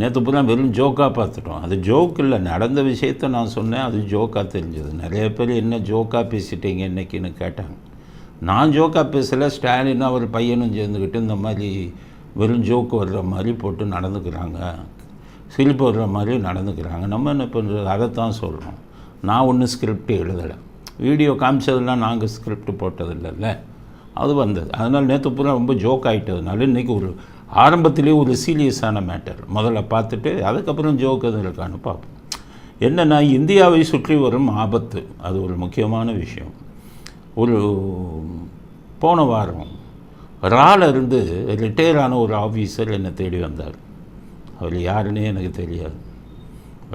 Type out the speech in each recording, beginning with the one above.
நேற்று பூரா வெறும் ஜோக்காக பார்த்துட்டோம். அது ஜோக் இல்லை நடந்த விஷயத்த நான் சொன்னேன் அது ஜோக்காக தெரிஞ்சது. நிறைய பேர் என்ன ஜோக்காக பேசிட்டீங்க இன்னைக்குன்னு கேட்டாங்க. நான் ஜோக்காக பேசலை ஸ்டாலின் அவர் பையனும் சேர்ந்துக்கிட்டு இந்த மாதிரி வெறும் ஜோக்கு வர்ற மாதிரி போட்டு நடந்துக்கிறாங்க. சிரிப்பு வர்ற மாதிரி நடந்துக்கிறாங்க. நம்ம என்ன பண்ணுறது அதைத்தான் சொல்கிறோம் நான் ஒன்றும் ஸ்கிரிப்ட் எழுதலை. வீடியோ காமிச்சதெல்லாம் நாங்கள் ஸ்கிரிப்ட் போட்டதில்லைல்ல. அது வந்தது. அதனால் நேற்று பூரா ரொம்ப ஜோக் ஆகிட்டதுனால இன்றைக்கி ஒரு ஆரம்பத்திலே ஒரு சீரியஸான மேட்டர். முதல்ல பார்த்துட்டு அதுக்கப்புறம் ஜோக் எதுவும் இருக்கான்னு பார்ப்போம். என்னென்னா இந்தியாவை சுற்றி வரும் ஆபத்து அது ஒரு முக்கியமான விஷயம். ஒரு போன வாரம் இருந்து ரிட்டையர் ஆன ஒரு ஆஃபீஸர் என்னை தேடி வந்தார். அவர் யாருன்னே எனக்கு தெரியாது.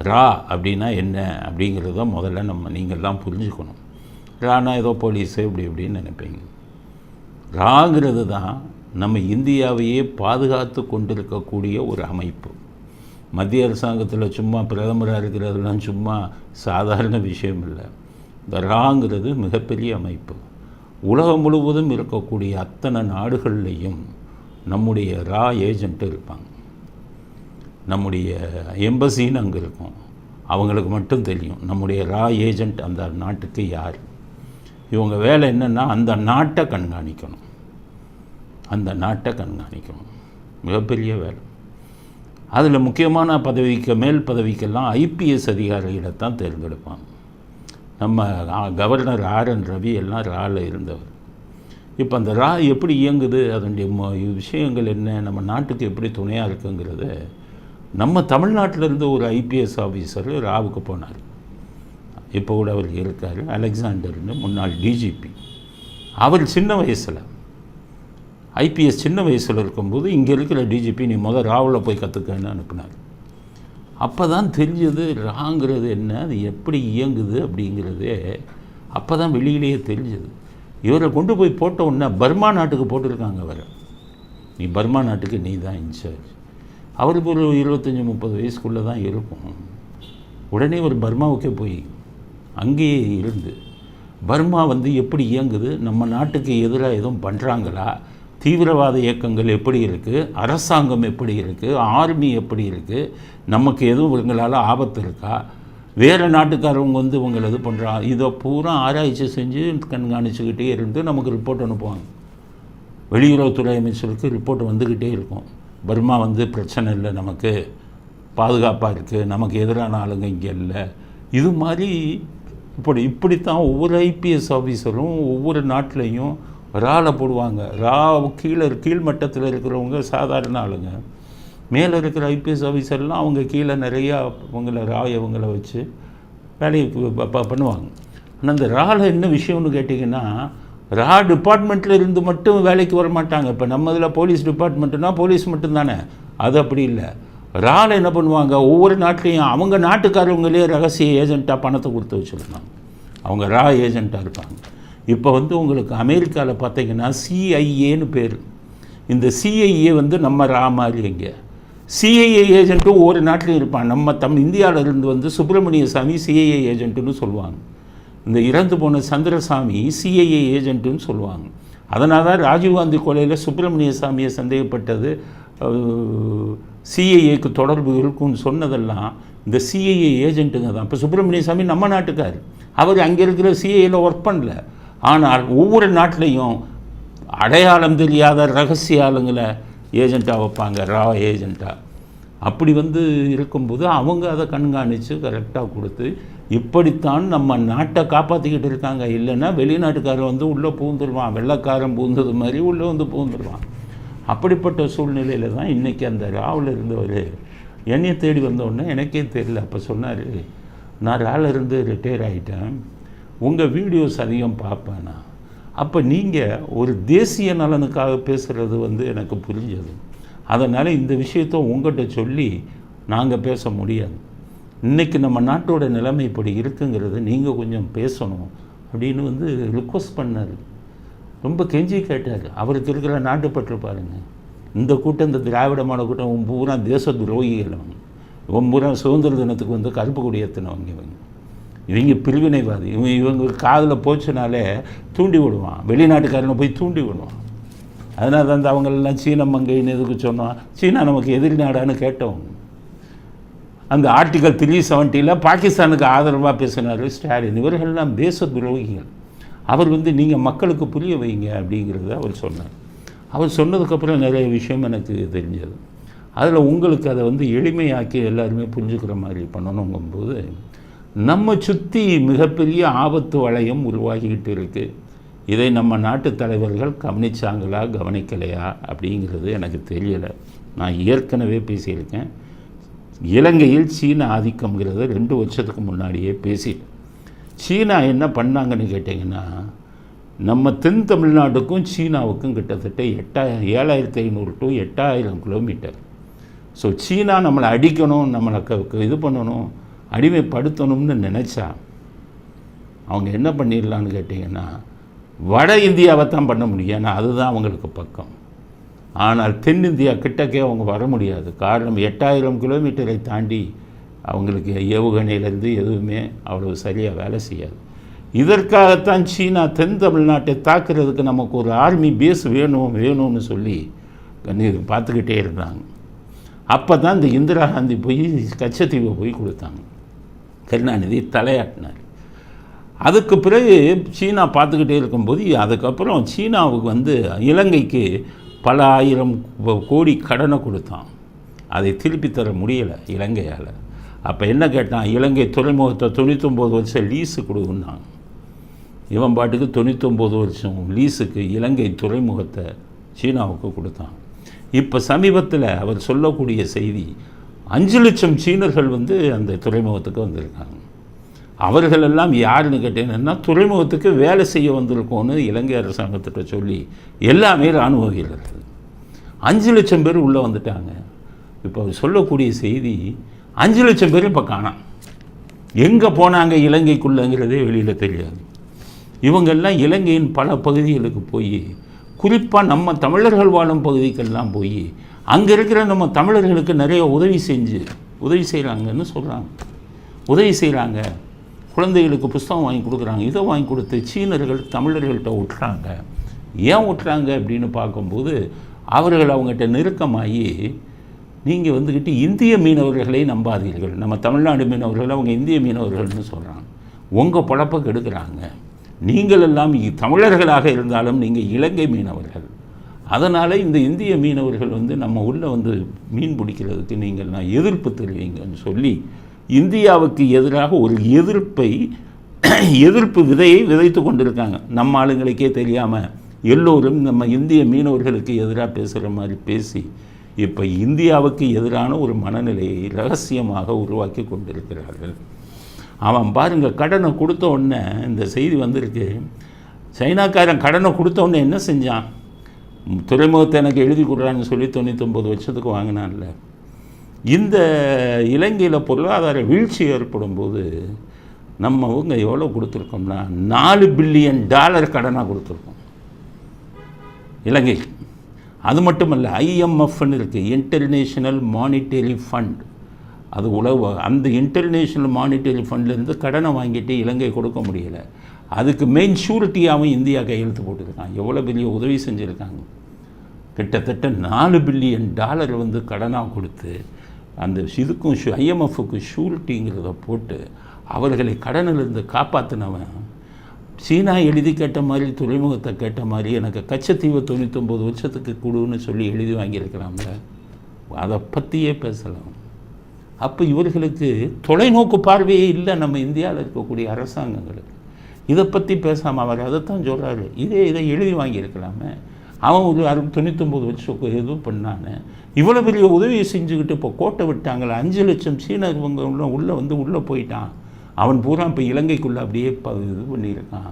ரா அப்படின்னா என்ன அப்படிங்கிறத முதல்ல நம்ம நீங்கள்லாம் புரிஞ்சுக்கணும். ரானா ஏதோ போலீஸு இப்படி இப்படின்னு நினைப்பீங்க. ராங்கிறது தான் நம்ம இந்தியாவையே பாதுகாத்து கொண்டிருக்கக்கூடிய ஒரு அமைப்பு. மத்திய அரசாங்கத்தில் சும்மா பிரதமராக இருக்கிறதுலாம் சும்மா சாதாரண விஷயம் இல்லை. ராங்கிறது மிகப்பெரிய அமைப்பு. உலகம் முழுவதும் இருக்கக்கூடிய அத்தனை நாடுகள்லேயும் நம்முடைய ரா ஏஜென்ட்டு இருப்பாங்க. நம்முடைய எம்பசின்னு அங்கே இருக்கும். அவங்களுக்கு மட்டும் தெரியும். நம்முடைய ரா ஏஜென்ட் அந்த நாட்டுக்கு யார்? இவங்க வேலை என்னென்னா அந்த நாட்டை கண்காணிக்கணும். அந்த நாட்டை கண்காணிக்கணும் மிகப்பெரிய வேலை. அதில் முக்கியமான பதவிக்கு மேல் பதவிக்கெல்லாம் ஐபிஎஸ் அதிகாரிகளைத்தான் தேர்ந்தெடுப்பாங்க. நம்ம கவர்னர் ஆர் என் ரவி எல்லாம் ரால இருந்தவர். இப்போ அந்த ரா எப்படி இயங்குது? அதனுடைய விஷயங்கள் என்ன? நம்ம நாட்டுக்கு எப்படி துணையாக இருக்குங்கிறத நம்ம தமிழ்நாட்டில் இருந்து ஒரு ஐபிஎஸ் ஆஃபீஸர் ராவுக்கு போனார். இப்போ கூட அவர் இருக்கார். அலெக்சாண்டர்னு முன்னாள் டிஜிபி அவர் சின்ன வயசில் ஐபிஎஸ் சின்ன வயசில் இருக்கும்போது இங்கே இருக்கிற டிஜிபி நீ முதல் ராவில் போய் கற்றுக்கன்னு அனுப்புனார். அப்போ தான் தெரிஞ்சது ராங்கிறது என்ன அது எப்படி இயங்குது அப்படிங்கிறதே அப்போ தான் வெளியிலேயே தெரிஞ்சது. இவரை கொண்டு போய் போட்ட உடனே பர்மா நாட்டுக்கு போட்டிருக்காங்க அவரை. நீ பர்மா நாட்டுக்கு நீ தான் இன்சார்ஜ். அவருக்கு ஒரு இருபத்தஞ்சி முப்பது வயசுக்குள்ளே தான் இருக்கும். உடனே ஒரு பர்மாவுக்கே போய் அங்கேயே இருந்து பர்மா வந்து எப்படி இயங்குது? நம்ம நாட்டுக்கு எதிராக எதுவும் பண்ணுறாங்களா தீவிரவாத இயக்கங்கள் எப்படி இருக்குது அரசாங்கம் எப்படி இருக்குது ஆர்மி எப்படி இருக்குது நமக்கு எதுவும் இவங்களால் ஆபத்து இருக்கா? வேறு நாட்டுக்காரவங்க வந்து இவங்களை இது பண்ணுறா இதை பூரா ஆராய்ச்சி செஞ்சு கண்காணிச்சுக்கிட்டே இருந்து நமக்கு ரிப்போர்ட் அனுப்புவாங்க. வெளியுறவுத்துறை அமைச்சருக்கு ரிப்போர்ட் வந்துக்கிட்டே இருக்கும். பர்மா வந்து பிரச்சனை இல்லை நமக்கு. பாதுகாப்பாக இருக்குது நமக்கு எதிரான ஆளுங்க இங்கே இல்லை. இது மாதிரி இப்படி இப்படித்தான் ஒவ்வொரு ஐபிஎஸ் ஆஃபீஸரும் ஒவ்வொரு நாட்டிலையும் ராவில் போடுவாங்க. ரா கீழே கீழ்மட்டத்தில் இருக்கிறவங்க சாதாரண ஆளுங்க. மேலே இருக்கிற ஐபிஎஸ் ஆஃபீஸர்லாம் அவங்க கீழே நிறையா இவங்களை ரா இவங்களை வச்சு வேலையை ப- பண்ணுவாங்க. ஆனால் இந்த ராவில் என்ன விஷயம்னு கேட்டிங்கன்னா ரா டிபார்ட்மெண்ட்டில் இருந்து மட்டும் வேலைக்கு வர மாட்டாங்க இப்போ நம்ம இதில் போலீஸ் டிபார்ட்மெண்ட்டுனா போலீஸ் மட்டும்தானே? அது அப்படி இல்லை. ராவில் என்ன பண்ணுவாங்க? ஒவ்வொரு நாட்டிலையும் அவங்க நாட்டுக்காரவங்களே ரகசிய ஏஜென்ட்டாக பணத்தை கொடுத்து வச்சுருந்தாங்க அவங்க ரா ஏஜெண்ட்டாக இருப்பாங்க. இப்போ வந்து உங்களுக்கு அமெரிக்காவில் பார்த்தீங்கன்னா சிஐஏன்னு பேர். இந்த சிஐஏ வந்து நம்ம ராமாரி இங்கே. சிஐஏ ஏஜென்ட்டும் ஒவ்வொரு நாட்டிலையும் இருப்பான். நம்ம தம் இந்தியாவிலேருந்து வந்து சுப்பிரமணிய சாமி சிஐஏ ஏஜென்ட்டுன்னு சொல்லுவாங்க. இந்த இறந்து போன சந்திரசாமி சிஐஏ ஏஜென்ட்டுன்னு சொல்லுவாங்க. அதனால தான் ராஜீவ்காந்தி கொலையில் சுப்பிரமணிய சாமியை சந்தேகப்பட்டது. சிஐஏக்கு தொடர்பு இருக்கும்னு சொன்னதெல்லாம் இந்த சிஐஏ ஏஜென்ட்டுங்க தான். இப்போ சுப்பிரமணிய சாமி நம்ம நாட்டுக்கார். அவர் அங்கே இருக்கிற சிஐயில் ஒர்க் பண்ணல. ஆனால் ஒவ்வொரு நாட்டிலையும் அடையாளம் தெரியாத ரகசிய ஆளுங்களை ஏஜெண்ட்டாக வைப்பாங்க ரா ஏஜெண்ட்டாக அப்படி வந்து இருக்கும்போது அவங்க அதை கண்காணித்து கரெக்டாக கொடுத்து இப்படித்தான் நம்ம நாட்டை காப்பாற்றிக்கிட்டு இருக்காங்க. இல்லைன்னா வெளிநாட்டுக்காரன் வந்து உள்ளே பூந்துருவான் வெள்ளக்காரன் பூந்தது மாதிரி உள்ளே வந்து பூந்துருவான் அப்படிப்பட்ட சூழ்நிலையில் தான் இன்றைக்கி அந்த ராவில் இருந்தவர் என்னையை தேடி வந்தோடனே எனக்கே தெரியல. அப்போ சொன்னார் நான் ராவில் இருந்து ரிட்டையர் ஆகிட்டேன் உங்கள் வீடியோஸ் அதிகம் பார்ப்பேனா? அப்போ நீங்கள் ஒரு தேசிய நலனுக்காக பேசுகிறது வந்து எனக்கு புரிஞ்சது. அதனால் இந்த விஷயத்த உங்கள்கிட்ட சொல்லி நாங்கள் பேச முடியாது. இன்றைக்கி நம்ம நாட்டோட நிலைமை இப்படி இருக்குங்கிறது நீங்கள் கொஞ்சம் பேசணும் அப்படின்னு வந்து ரிக்வஸ்ட் பண்ணார். ரொம்ப கெஞ்சி கேட்டார். அவருக்கு இருக்கிற நாட்டுப்பற்று பாருங்கள் இந்த கூட்டம் இந்த திராவிடமான கூட்டம் பூரா தேச துரோகிகள் அவங்க பூரா சுதந்திர தினத்துக்கு வந்து கருப்பு கொடி ஏற்றினவங்க இவங்க. இவங்க பிரிவினைவாதி. இவங்க இவங்க காதில் போச்சுனாலே தூண்டி விடுவான். வெளிநாட்டுக்காரனை போய் தூண்டி விடுவான். அதனால தான் அந்த அவங்களெல்லாம் சீன மங்கைன்னு எதுக்கு சொன்னோம்? சீனா நமக்கு எதிரி நாடான்னு கேட்டோம். அந்த ஆர்டிகல் த்ரீ செவன்ட்டியில் பாகிஸ்தானுக்கு ஆதரவாக பேசினார் ஸ்டாலின். இவர்கள்லாம் தேச துரோகிகள். அவர் வந்து நீங்கள் மக்களுக்கு புரிய வைங்க அப்படிங்கிறத அவர் சொன்னார். அவர் சொன்னதுக்கப்புறம் நிறைய விஷயம் எனக்கு தெரிஞ்சது. அதில் உங்களுக்கு அதை வந்து எளிமையாக்கி எல்லாருமே புரிஞ்சுக்கிற மாதிரி பண்ணணுங்கும்போது நம்ம சுற்றி மிகப்பெரிய ஆபத்து வளையம் உருவாகிக்கிட்டு இருக்குது இதை நம்ம நாட்டு தலைவர்கள் கவனிச்சாங்களா கவனிக்கலையா அப்படிங்கிறது எனக்கு தெரியலை. நான் ஏற்கனவே பேசியிருக்கேன். இலங்கையில் சீன ஆதிக்கம்ங்கிறத ரெண்டு வருஷத்துக்கு முன்னாடியே பேசி சீனா என்ன பண்ணாங்கன்னு கேட்டிங்கன்னா நம்ம தென் தமிழ்நாட்டுக்கும் சீனாவுக்கும் கிட்டத்தட்ட எட்டாயிரம் ஏழாயிரத்தி ஐநூறு டு எட்டாயிரம் கிலோமீட்டர் ஸோ சீனா நம்மளை அடிக்கணும் நம்மளை க- இது பண்ணணும். அடிமைப்படுத்தணும்னு நினச்சா அவங்க என்ன பண்ணிடலான்னு கேட்டிங்கன்னா வட இந்தியாவை தான் பண்ண முடியும். ஏன்னா அதுதான் அவங்களுக்கு பக்கம். ஆனால் தென்னிந்தியா கிட்டக்கே அவங்க வர முடியாது. காரணம் எட்டாயிரம் கிலோமீட்டரை தாண்டி அவங்களுக்கு ஏவுகணையிலேருந்து எதுவுமே அவ்வளோ சரியாக வேலை செய்யாது. இதற்காகத்தான் சீனா தென் தமிழ்நாட்டை தாக்குறதுக்கு நமக்கு ஒரு ஆர்மி பேஸ் வேணும் வேணும்னு சொல்லி பார்த்துக்கிட்டே இருந்தாங்க. அப்போ தான் இந்த இந்திரா காந்தி போய் கச்சத்தீவை போய் கொடுத்தாங்க. கருணாநிதி தலையாட்டினார். அதுக்கு பிறகு சீனா பார்த்துக்கிட்டே இருக்கும்போது அதுக்கப்புறம் சீனாவுக்கு வந்து இலங்கைக்கு பல ஆயிரம் கோடி கடனை கொடுத்தான். அதை திருப்பி தர முடியலை இலங்கையால். அப்போ என்ன கேட்டான்? இலங்கை துறைமுகத்தை தொண்ணூத்தொம்பது வருஷம் லீஸு கொடுக்குன்னாங்க இவன் பாட்டுக்கு தொண்ணூத்தொம்பது வருஷம் லீஸுக்கு இலங்கை துறைமுகத்தை சீனாவுக்கு கொடுத்தான். இப்போ சமீபத்தில் அவர் சொல்லக்கூடிய செய்தி அஞ்சு லட்சம் சீனர்கள் வந்து அந்த துறைமுகத்துக்கு வந்திருக்காங்க. அவர்களெல்லாம் யாருன்னு கேட்டீங்கன்னா துறைமுகத்துக்கு வேலை செய்ய வந்திருக்கோன்னு இலங்கை அரசாங்கத்திட்ட சொல்லி எல்லாமே இராணுவ வீரர்கள் அஞ்சு லட்சம் பேர் உள்ளே வந்துட்டாங்க. இப்போ சொல்லக்கூடிய செய்தி அஞ்சு லட்சம் பேர் இப்போ காணாம் எங்கே போனாங்க இலங்கைக்குள்ளங்கிறதே வெளியில் தெரியாது. இவங்கெல்லாம் இலங்கையின் பல பகுதிகளுக்கு போய் குறிப்பாக நம்ம தமிழர்கள் வாழும் பகுதிக்கெல்லாம் போய் அங்கே இருக்கிற நம்ம தமிழர்களுக்கு நிறைய உதவி செஞ்சு உதவி செய்கிறாங்கன்னு சொல்கிறாங்க உதவி செய்கிறாங்க குழந்தைகளுக்கு புஸ்தகம் வாங்கி கொடுக்குறாங்க. இதை வாங்கி கொடுத்து சீனர்கள் தமிழர்கள்ட்ட விட்டுறாங்க ஏன் விட்டுறாங்க அப்படின்னு பார்க்கும்போது அவர்கள் அவங்ககிட்ட நெருக்கமாகி நீங்கள் வந்துக்கிட்டு இந்திய மீனவர்களை நம்பாதீர்கள். நம்ம தமிழ்நாடு மீனவர்கள் அவங்க இந்திய மீனவர்கள்னு சொல்கிறாங்க உங்கள் பொழப்பை கெடுக்கிறாங்க. நீங்கள் எல்லாம் தமிழர்களாக இருந்தாலும் நீங்கள் இலங்கை மீனவர்கள். அதனால் இந்த இந்திய மீனவர்கள் வந்து நம்ம உள்ளே வந்து மீன் பிடிக்கிறதுக்கு நீங்கள் நான் எதிர்ப்பு தெரிவிங்கன்னு சொல்லி இந்தியாவுக்கு எதிராக ஒரு எதிர்ப்பை எதிர்ப்பு விதையை விதைத்து கொண்டிருக்காங்க. நம்ம ஆளுங்களுக்கே தெரியாமல் எல்லோரும் நம்ம இந்திய மீனவர்களுக்கு எதிராக பேசுகிற மாதிரி பேசி இப்போ இந்தியாவுக்கு எதிரான ஒரு மனநிலையை ரகசியமாக உருவாக்கி கொண்டிருக்கிறார்கள். அவன் பாருங்கள் கடனை கொடுத்த உடனே இந்த செய்தி வந்திருக்கு. சைனாக்காரன் கடனை கொடுத்த உடனே என்ன செஞ்சான்? துறைமுகத்தை எனக்கு எழுதி கொடுறான்னு சொல்லி தொண்ணூத்தொம்பது வருஷத்துக்கு வாங்கினான்ல. இந்த இலங்கையில் பொருளாதார வீழ்ச்சி ஏற்படும் போது நம்மவங்க எவ்வளோ கொடுத்துருக்கோம்னா நாலு பில்லியன் டாலர் கடனாக கொடுத்துருக்கோம். இலங்கை. அது மட்டுமல்ல ஐஎம்எஃப்னு இருக்குது இன்டர்நேஷ்னல் மானிட்டரி ஃபண்ட் அது உலக அந்த இன்டர்நேஷ்னல் மானிட்டரி ஃபண்ட்லேருந்து கடனை வாங்கிட்டு இலங்கை கொடுக்க முடியல. அதுக்கு மெயின் ஷூரிட்டியாகவும் இந்தியா கையெழுத்து போட்டிருக்கான் எவ்வளோ பெரிய உதவி செஞ்சுருக்காங்க. கிட்டத்தட்ட நாலு பில்லியன் டாலர் வந்து கடனாக கொடுத்து அந்த இதுக்கும் ஷூ ஐஎம்எஃப்க்கு ஷூரிட்டிங்கிறத போட்டு அவர்களை கடனிலிருந்து காப்பாற்றினவன் சீனா எழுதி கேட்ட மாதிரி துறைமுகத்தை கேட்ட மாதிரி எனக்கு கச்சத்தீவை தொண்ணூத்தொம்பது வருஷத்துக்கு கொடுன்னு சொல்லி எழுதி வாங்கியிருக்கிறாங்க அதை பற்றியே பேசலாம். அப்போ இவர்களுக்கு தொலைநோக்கு பார்வையே இல்லை நம்ம இந்தியாவில் இருக்கக்கூடிய அரசாங்கங்களுக்கு. இதை பற்றி பேசாமல் அவர் அதைத்தான் சொல்கிறாரு இதே இதை எழுதி வாங்கியிருக்கலாமே. அவன் ஒரு அறு தொண்ணூத்தொம்பது வருஷம் எதுவும் பண்ணானே. இவ்வளோ பெரிய உதவியை செஞ்சுக்கிட்டு இப்போ கோட்டை விட்டாங்களே அஞ்சு லட்சம் சீன இவங்க உள்ளே வந்து உள்ளே போயிட்டான். அவன் பூரா இப்போ இலங்கைக்குள்ளே அப்படியே இது பண்ணியிருக்கான்.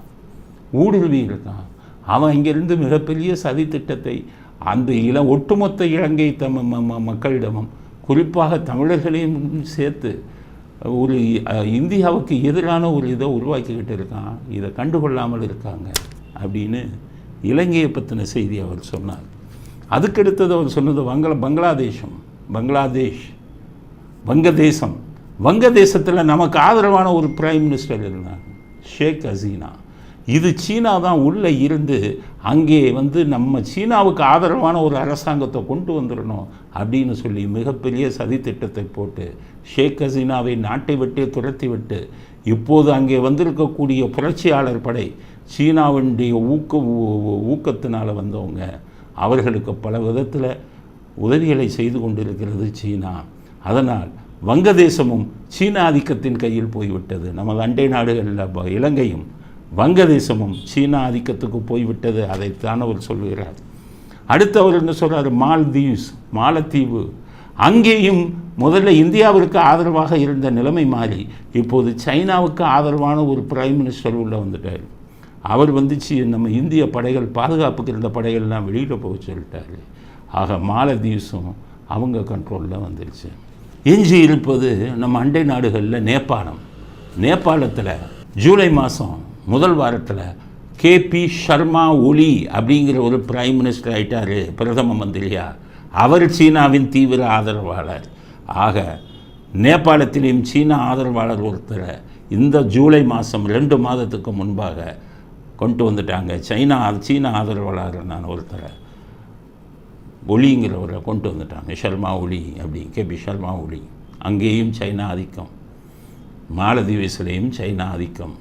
ஊடுருவி இருக்கான். அவன் இங்கேருந்து மிகப்பெரிய சதி திட்டத்தை அந்த இள ஒட்டுமொத்த இலங்கை தம் ம- ம- மக்களிடமும் குறிப்பாக தமிழர்களையும் சேர்த்து ஒரு இந்தியாவுக்கு எதிரான ஒரு இதை உருவாக்கிக்கிட்டு இருக்கான். இதை கண்டுகொள்ளாமல் இருக்காங்க அப்படின்னு இலங்கையை பற்றின செய்தி அவர் சொன்னார். அதுக்கடுத்தது அவர் சொன்னது வங்கள பங்களாதேஷம் பங்களாதேஷ் வங்கதேசம். வங்கதேசத்தில் நமக்கு ஆதரவான ஒரு பிரைம் மினிஸ்டர் இருந்தாங்க ஷேக் ஹசீனா. இது சீனா தான் உள்ளே இருந்து அங்கே வந்து நம்ம சீனாவுக்கு ஆதரவான ஒரு அரசாங்கத்தை கொண்டு வந்துடணும் அப்படின்னு சொல்லி மிகப்பெரிய சதித்திட்டத்தை போட்டு ஷேக் ஹசீனாவை நாட்டை விட்டே துரத்தி விட்டு இப்போது அங்கே வந்திருக்கக்கூடிய புரட்சியாளர் படை சீனாவினுடைய ஊக்க ஊ- வந்தவங்க. அவர்களுக்கு பல விதத்தில் உதவிகளை செய்து கொண்டிருக்கிறது சீனா. அதனால் வங்கதேசமும் சீன ஆதிக்கத்தின் கையில் போய்விட்டது. நமது அண்டை நாடுகளில் இலங்கையும் வங்கதேசமும் சீனா ஆதிக்கத்துக்கு போய்விட்டது அதைத்தான் அவர் சொல்கிறார் அடுத்து அவர் என்ன சொல்கிறார் மால்தீவ்ஸ் மாலத்தீவு. அங்கேயும் முதல்ல இந்தியாவிற்கு ஆதரவாக இருந்த நிலைமை மாறி இப்போது சைனாவுக்கு ஆதரவான ஒரு பிரைம் மினிஸ்டர் உள்ளே வந்துட்டார். அவர் வந்துச்சு நம்ம இந்திய படைகள் பாதுகாப்புக்கு இருந்த படைகள்லாம் வெளியில் போக சொல்லிட்டார். ஆக மாலத்தீவ்ஸும் அவங்க கண்ட்ரோலில் வந்துருச்சு. எஞ்சி இருப்பது நம்ம அண்டை நாடுகளில் நேபாளம். நேபாளத்தில் ஜூலை மாதம் முதல் வாரத்தில் கேபி சர்மா ஒலி அப்படிங்கிற ஒரு பிரைம் மினிஸ்டர் ஆயிட்டார் பிரதம மந்திரியா. அவர் சீனாவின் தீவிர ஆதரவாளர். ஆக நேபாளத்திலேயும் சீனா ஆதரவாளர் ஒருத்தரை இந்த ஜூலை மாதம் ரெண்டு மாதத்துக்கு முன்பாக கொண்டு வந்துட்டாங்க. சைனா சீனா ஆதரவாளர் நான் ஒருத்தரை. ஒளிங்கிறவரை கொண்டு வந்துட்டாங்க. ஷர்மா ஒளி அப்படி கேபி ஷர்மா ஒளி அங்கேயும் சைனா ஆதிக்கம். மாலதீவஸிலேயும் சைனா ஆதிக்கம்.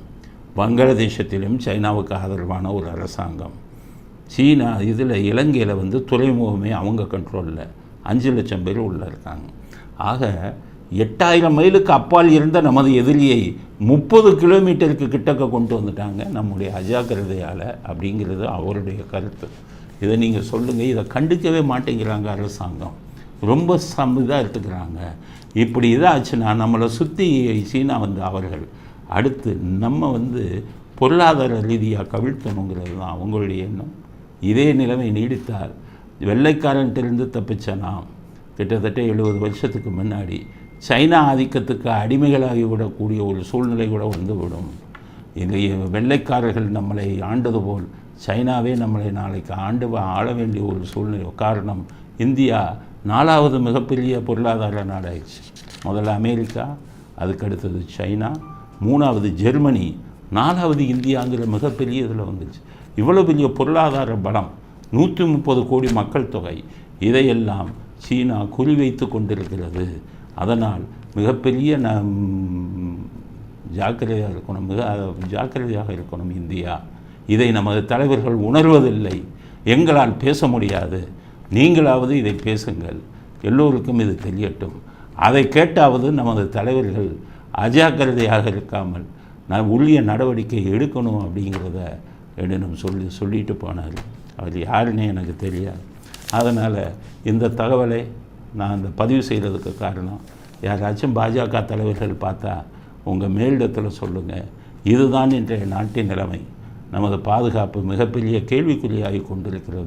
வங்காளதேசத்திலும் சைனாவுக்கு ஆதரவான ஒரு அரசாங்கம். சீனா இதில் இலங்கையில் வந்து துறைமுகமே அவங்க கண்ட்ரோலில் அஞ்சு லட்சம் பேர் உள்ளே இருக்காங்க. ஆக எட்டாயிரம் மைலுக்கு அப்பால் இருந்த நமது எதிரியை முப்பது கிலோமீட்டருக்கு கிட்டக்க கொண்டு வந்துட்டாங்க நம்முடைய அஜாக்கிரதையால் அப்படிங்கிறது அவருடைய கருத்து. இதை நீங்கள் சொல்லுங்கள் இதை கண்டுக்கவே மாட்டேங்கிறாங்க அரசாங்கம். ரொம்ப சம் இதாக எடுத்துக்கிறாங்க. இப்படி இதாச்சுன்னா நம்மளை சுற்றி சீனா வந்து அவர்கள் அடுத்து நம்ம வந்து பொருளாதார ரீதியாக கவிழ்த்தணுங்கிறது தான் அவங்களுடைய எண்ணம். இதே நிலைமை நீடித்தால் வெள்ளைக்காரன்ட்டிருந்து தப்பிச்ச நாம் கிட்டத்தட்ட எழுபது வருஷத்துக்கு முன்னாடி சைனா ஆதிக்கத்துக்கு அடிமைகளாகி விடக்கூடிய ஒரு சூழ்நிலை கூட வந்துவிடும். இது வெள்ளைக்காரர்கள் நம்மளை ஆண்டது போல் சைனாவே நம்மளை நாளைக்கு ஆண்டு ஆள வேண்டிய ஒரு சூழ்நிலை காரணம் இந்தியா நாலாவது மிகப்பெரிய பொருளாதார நாடாயிடுச்சு. முதல்ல அமெரிக்கா அதுக்கு அடுத்தது சைனா மூணாவது ஜெர்மனி நாலாவது இந்தியாங்கிற மிகப்பெரிய இதில் வந்துச்சு. இவ்வளோ பெரிய பொருளாதார பலம் நூற்றி முப்பது கோடி மக்கள் தொகை இதையெல்லாம் சீனா குறிவைத்து கொண்டிருக்கிறது. அதனால் மிகப்பெரிய நம் ஜாக்கிரதையாக இருக்கணும் மிக ஜாக்கிரதையாக இருக்கணும் இந்தியா. இதை நமது தலைவர்கள் உணர்வதில்லை. எங்களால் பேச முடியாது. நீங்களாவது இதை பேசுங்கள். எல்லோருக்கும் இது தெரியட்டும். அதை கேட்டாவது நமது தலைவர்கள் அஜாக்கிரதையாக இருக்காமல் நான் உரிய நடவடிக்கை எடுக்கணும் அப்படிங்கிறத என்னிடம் சொல்லி சொல்லிட்டு போனார். அவர் யாருன்னே எனக்கு தெரியாது. அதனால் இந்த தகவலை நான் அந்த பதிவு செய்கிறதுக்கு காரணம் யாராச்சும் பாஜக தலைவர்கள் பார்த்தா உங்கள் மேலிடத்தில் சொல்லுங்கள் இதுதான் இன்றைய நாட்டின் நிலைமை. நமது பாதுகாப்பு மிகப்பெரிய கேள்விக்குறியாகி கொண்டிருக்கிறது.